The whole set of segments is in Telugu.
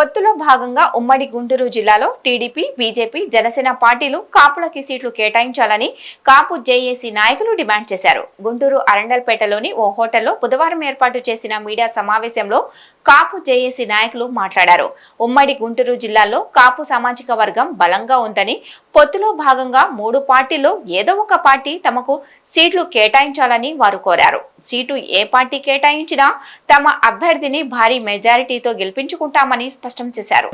పొత్తులో భాగంగా ఉమ్మడి గుంటూరు జిల్లాలో టీడీపీ బీజేపీ జనసేన పార్టీలు కాపులకి సీట్లు కేటాయించాలని కాపు జేఏసీ నాయకులు డిమాండ్ చేశారు. గుంటూరు అరండల్పేటలోని ఓ హోటల్లో బుధవారం ఏర్పాటు చేసిన మీడియా సమావేశంలో కాపు జేఏసీ నాయకులు మాట్లాడారు. ఉమ్మడి గుంటూరు జిల్లాలో కాపు సామాజిక వర్గం బలంగా ఉందని పొత్తులో భాగంగా మూడు పార్టీల్లో ఏదో ఒక పార్టీ తమకు సీట్లు కేటాయించాలని వారు కోరారు. సీటు ఏ పార్టీ కేటాయించినా తమ అభ్యర్థిని భారీ మెజారిటీతో గెలిపించుకుంటామని స్పష్టం చేశారు.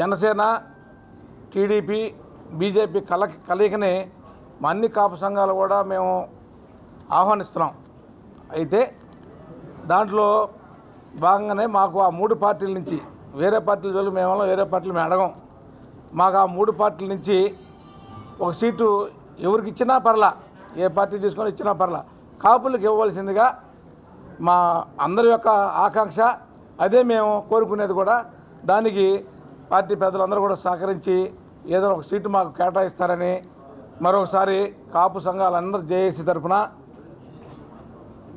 జనసేన టీడీపీ బీజేపీ కల కలయికని మా అన్ని కాపు సంఘాలు కూడా మేము ఆహ్వానిస్తున్నాం. అయితే దాంట్లో భాగంగానే మాకు ఆ మూడు పార్టీల నుంచి వేరే పార్టీల జోలికి మేము వేరే పార్టీలు మేము అడగం. మాకు ఆ మూడు పార్టీల నుంచి ఒక సీటు ఎవరికి ఇచ్చినా పర్లా ఏ పార్టీ తీసుకొని ఇచ్చినా పర్లా. కాపులకు ఇవ్వవలసిందిగా మా అందరి యొక్క ఆకాంక్ష అదే మేము కోరుకునేది కూడా దానికి పార్టీ పెద్దలందరూ కూడా సహకరించి ఏదైనా ఒక సీటు మాకు కేటాయిస్తారని మరొకసారి కాపు సంఘాలందరూ జేఏసీ తరఫున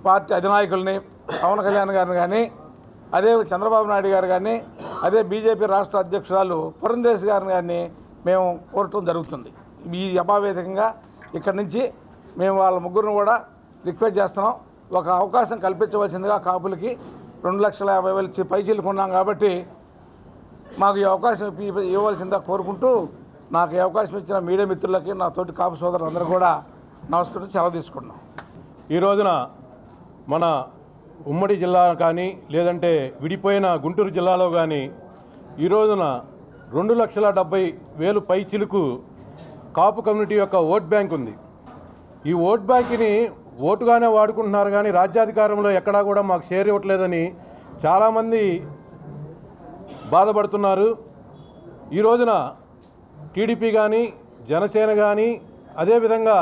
పార్టీ అధినాయకుల్ని పవన్ కళ్యాణ్ గారిని కానీ అదే చంద్రబాబు నాయుడు గారు కానీ అదే బీజేపీ రాష్ట్ర అధ్యక్షురాలు పురంధేశ్ గారిని కానీ మేము కోరటం జరుగుతుంది. ఈ అపావేదికంగా ఇక్కడి నుంచి మేము వాళ్ళ ముగ్గురిని కూడా రిక్వెస్ట్ చేస్తున్నాం. ఒక అవకాశం కల్పించవలసిందిగా కాపులకి రెండు లక్షల యాభై వేలు పైచీలు కొన్నాం కాబట్టి మాకు ఈ అవకాశం ఇవ్వవలసిందిగా కోరుకుంటూ నాకు ఈ అవకాశం ఇచ్చిన మీడియా మిత్రులకి నా తోటి కాపు సోదరులందరూ కూడా నమస్కరించి సెలవు తీసుకుంటున్నాం. ఈ రోజున మన ఉమ్మడి జిల్లా కానీ లేదంటే విడిపోయిన గుంటూరు జిల్లాలో కానీ ఈ రోజున రెండు లక్షల డెబ్బై వేలు పై చిలుకు కాపు కమ్యూనిటీ యొక్క ఓట్ బ్యాంక్ ఉంది. ఈ ఓట్ బ్యాంక్ని ఓటుగానే వాడుకుంటున్నారు కానీ రాజ్యాధికారంలో ఎక్కడా కూడా మాకు షేర్ ఇవ్వట్లేదని చాలామంది బాధపడుతున్నారు. ఈ రోజున టీడీపీ కానీ జనసేన కానీ అదేవిధంగా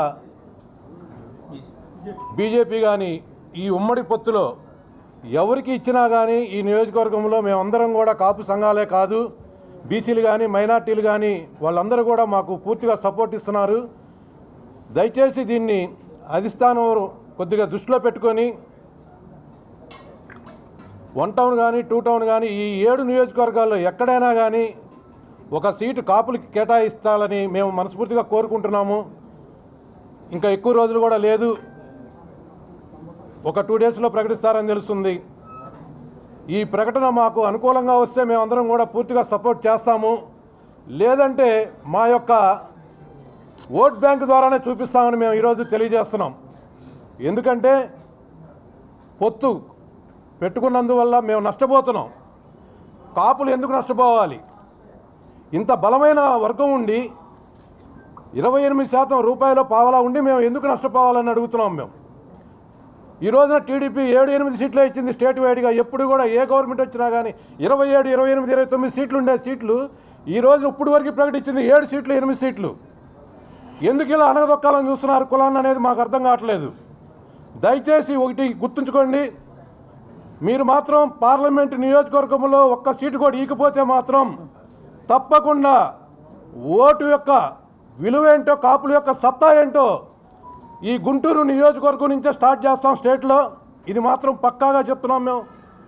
బీజేపీ కానీ ఈ ఉమ్మడి పొత్తులో ఎవరికి ఇచ్చినా కానీ ఈ నియోజకవర్గంలో మేమందరం కూడా కాపు సంఘాలే కాదు. బీసీలు కానీ మైనార్టీలు కానీ వాళ్ళందరూ కూడా మాకు పూర్తిగా సపోర్ట్ ఇస్తున్నారు. దయచేసి దీన్ని అధిష్టానం కొద్దిగా దృష్టిలో పెట్టుకొని వన్ టౌన్ కానీ టూ టౌన్ కానీ ఈ ఏడు నియోజకవర్గాల్లో ఎక్కడైనా కానీ ఒక సీటు కాపులకి కేటాయిస్తాలని మేము మనస్ఫూర్తిగా కోరుకుంటున్నాము. ఇంకా ఎక్కువ రోజులు కూడా లేదు. ఒక టూ డేస్లో ప్రకటిస్తారని తెలుస్తుంది. ఈ ప్రకటన మాకు అనుకూలంగా వస్తే మేమందరం కూడా పూర్తిగా సపోర్ట్ చేస్తాము. లేదంటే మా యొక్క ఓట్ బ్యాంక్ ద్వారానే చూపిస్తామని మేము ఈరోజు తెలియజేస్తున్నాం. ఎందుకంటే పొత్తు పెట్టుకున్నందువల్ల మేము నష్టపోతున్నాం. కాపులు ఎందుకు నష్టపోవాలి? ఇంత బలమైన వర్గం ఉండి ఇరవై ఎనిమిది శాతం రూపాయల పావలా ఉండి మేము ఎందుకు నష్టపోవాలని అడుగుతున్నాం మేము? ఈ రోజున టీడీపీ ఏడు ఎనిమిది సీట్లే ఇచ్చింది స్టేట్ వైడ్గా ఎప్పుడు కూడా ఏ గవర్నమెంట్ వచ్చినా కానీ ఇరవై ఏడు ఇరవై ఎనిమిది ఇరవై తొమ్మిది సీట్లు ఉండే సీట్లు ఈ రోజు ఇప్పుడు వరకు ప్రకటించింది ఏడు సీట్లు ఎనిమిది సీట్లు. ఎందుకు ఇలా అనగదొక్కాలని చూస్తున్నారు కులాన్ని అనేది మాకు అర్థం కావట్లేదు. దయచేసి ఒకటి గుర్తుంచుకోండి. మీరు మాత్రం పార్లమెంట్ నియోజకవర్గంలో ఒక్క సీటు కూడా ఈకపోతే మాత్రం తప్పకుండా ఓటు యొక్క విలువ ఏంటో కాపుల యొక్క సత్తా ఏంటో ఈ గుంటూరు నియోజకవర్గం నుంచే స్టార్ట్ చేస్తాం స్టేట్లో. ఇది మాత్రం పక్కాగా చెప్తున్నాం మేము.